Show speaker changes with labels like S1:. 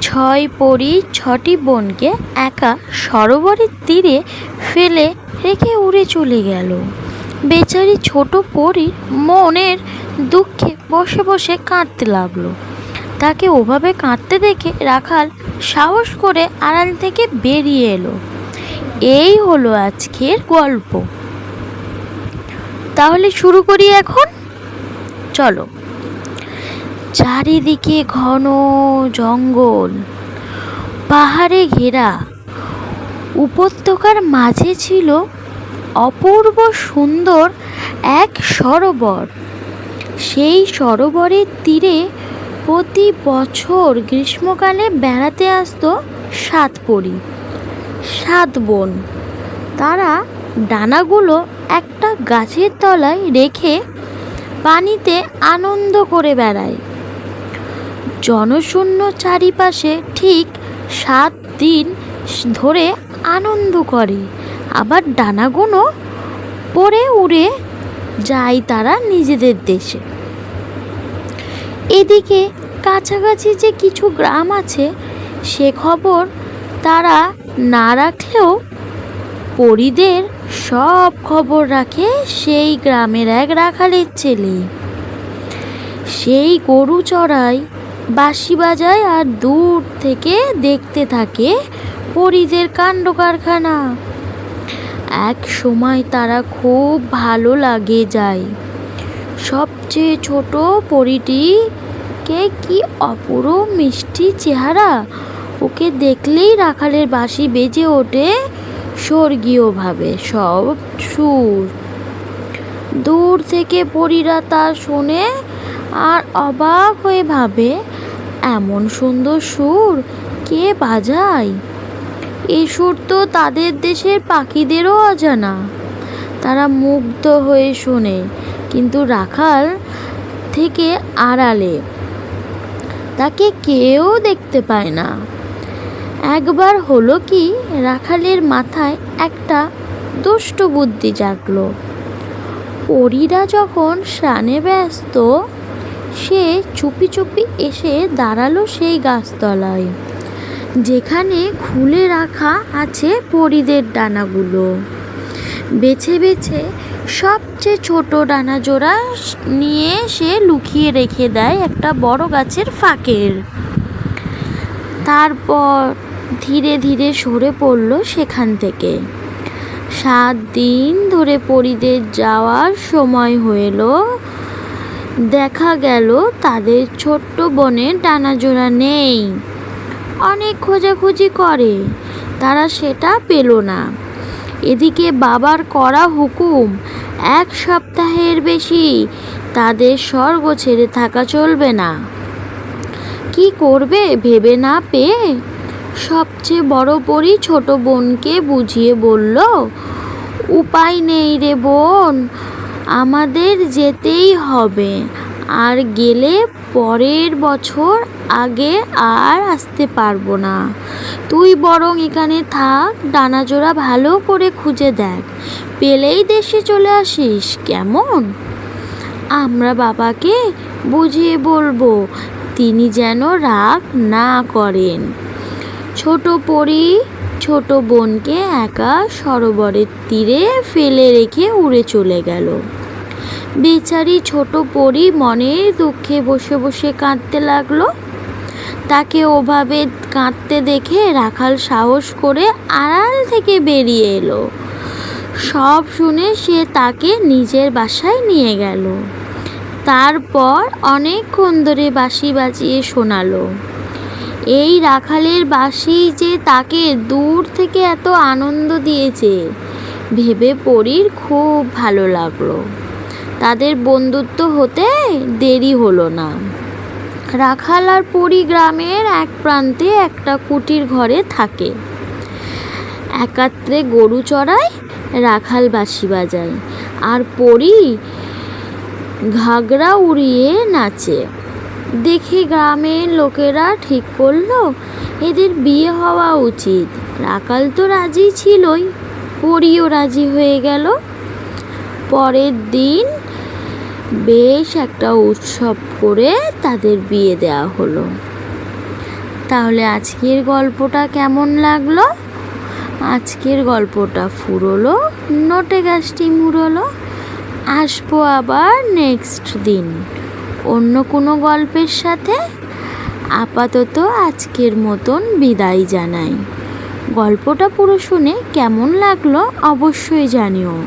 S1: ছয় পরি ছটি বোনকে একা সরোবরের তীরে ফেলে রেখে উড়ে চলে গেল। বেচারি ছোট পরী মনের দুঃখে বসে বসে কাঁদতে লাগল। তাকে ওভাবে কাঁদতে দেখে রাখাল সাহস করে আড়াল থেকে বেরিয়ে এলো। এই হলো আজকের গল্প। তাহলে শুরু করি এখন? চলো। চারিদিকে ঘন জঙ্গল। পাহাড়ে ঘেরা। উপত্যকার মাঝে ছিল অপূর্ব সুন্দর এক সরোবর। সেই সরোবরের তীরে প্রতি বছর গ্রীষ্মকালে বেড়াতে আসতো সাত পরি, সাত বোন। তারা ডানাগুলো একটা গাছের তলায় রেখে পানিতে আনন্দ করে বেড়ায়। জনশূন্য চারিপাশে ঠিক সাত দিন ধরে আনন্দ করে। আবার ডানাগুলো পরে উড়ে যায় তারা নিজেদের দেশে। এদিকে কাছাকাছি যে কিছু গ্রাম আছে, সে খবর তারা না রাখলেও পরিদের সব খবর রাখে সেই গ্রামের এক রাখালের ছেলে। সেই গরু চড়ায় বাঁশি বাজায় আর দূর থেকে দেখতে থাকে পরিদের কাণ্ড কারখানা এক সময় তারা খুব ভালো লাগে যায়। সবচেয়ে ছোট পরিটিকে কি অপরূপ মিষ্টি চেহারা? ওকে দেখলেই রাখালের বাঁশি বেজে ওঠে স্বর্গীয়ভাবে, সব সুর। দূর থেকে পরীরা তা শোনে আর অবাক হয়ে ভাবে এমন সুন্দর সুর? কে বাজায়? এই সুর তো তাদের দেশের পাখিদেরও অজানা। তারা মুগ্ধ হয়ে শোনে, কিন্তু রাখাল থেকে আড়ালে। তাকে কেউ দেখতে পায় না। একবার হলো কি, রাখালের মাথায় একটা দুষ্ট বুদ্ধি জাগলো। পরীরা যখন স্নানে ব্যস্ত সে চুপি চুপি এসে দাঁড়াল সেই গাছতলায়। যেখানে খুলে রাখা আছে পরীদের ডানাগুলো। বেছে বেছে সবচেয়ে ছোট ডানা জোড়া নিয়ে সে লুকিয়ে রেখে দেয় একটা বড় গাছের ফাঁকের। তারপর ধীরে ধীরে সরে পড়ল সেখান থেকে। সাত দিন ধরে পরিদের যাওয়ার সময় হইল দেখা গেল তাদের ছোট্ট বোনের ডানাজোড়া নেই। অনেক খোঁজাখুঁজি করে, তারা সেটা পেল না। এদিকে বাবার করা হুকুম এক সপ্তাহের বেশি তাদের স্বর্গ ছেড়ে থাকা চলবে না। কি করবে ভেবে না পেয়ে সবচেয়ে বড় পরি ছোট বোনকে বুঝিয়ে বলল, উপায় নেই রে বোন আমাদের যেতেই হবে। আর গেলে পরের বছর আগে আর আসতে পারব না। তুই বরং এখানে থাক, ডানাজোড়া ভালো করে খুঁজে দেখ। পেলেই দেশে চলে আসিস, কেমন? আমরা বাবাকে বুঝিয়ে বলব, তিনি যেন রাগ না করেন। ছোট পরি ছোট বোনকে একা সরোবরের তীরে ফেলে রেখে উড়ে চলে গেল। বেচারি ছোট পরি মনের দুঃখে বসে বসে কাঁদতে লাগল। তাকে ওভাবে কাঁদতে দেখে রাখাল সাহস করে আড়াল থেকে বেরিয়ে এলো। সব শুনে সে তাকে নিজের বাসায় নিয়ে গেল। তারপর অনেকক্ষণ ধরে বাঁশি বাজিয়ে শোনালো। এই রাখালের বাঁশি যে তাকে দূর থেকে এত আনন্দ দিয়েছে, ভেবে পরীর খুব ভালো লাগল। তাদের বন্ধুত্ব হতে দেরি হলো না। রাখাল আর পরি গ্রামের এক প্রান্তে একটা কুটির ঘরে থাকে। একাত্রে গরু চড়ায়, রাখাল বাঁশি বাজায়। আর পরি ঘাগরা উড়িয়ে নাচে। দেখে গ্রামের লোকেরা ঠিক করল, এদের বিয়ে হওয়া উচিত। রাখাল তো রাজি ছিলই, পরিও রাজি হয়ে গেল। পরের দিন বেশ একটা উৎসব করে তাদের বিয়ে দেওয়া হলো। তাহলে আজকের গল্পটা কেমন লাগল? আজকের গল্পটা ফুরলো, নোটে গাছটি মুড়লো। আসব আবার নেক্সট দিন অন্য কোনো গল্পের সাথে। আপাতত আজকের মতন বিদায় জানাই। গল্পটা পুরো শুনে কেমন লাগল অবশ্যই জানিও।